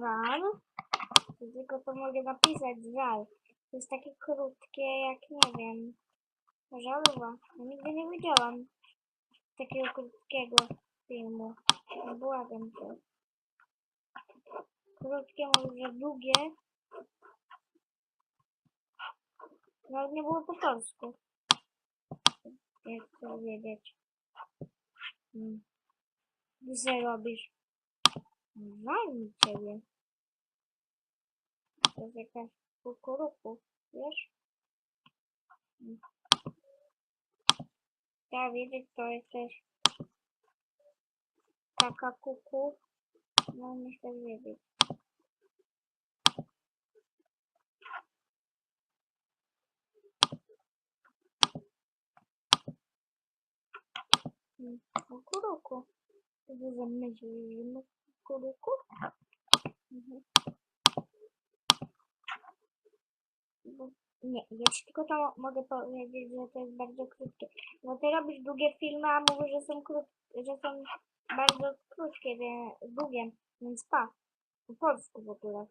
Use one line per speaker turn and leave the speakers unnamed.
żal. Tylko to mogę napisać żal. To jest takie krótkie jak nie wiem. Żaluwa. Ja nigdy nie widziałam takiego krótkiego filmu. Błagam cię. Krótkie, może długie. Nawet nie było po polsku. Jak chcę wiedzieć. Hmm. Co robisz? Walnij ciebie. To jest jakaś kukuruku, wiesz? Hmm. Trzeba wiedzieć, to jesteś taka kuku. No, myślę wiedzieć. Hmm, Kukuruku. Żyjemy kukuruku? Mhm. Nie, jeśli tylko to mogę powiedzieć, że to jest bardzo krótkie. Bo ty robisz długie filmy, a mówisz, że są krótkie, że są bardzo krótkie, wie- długie, więc pa. Po polsku w ogóle.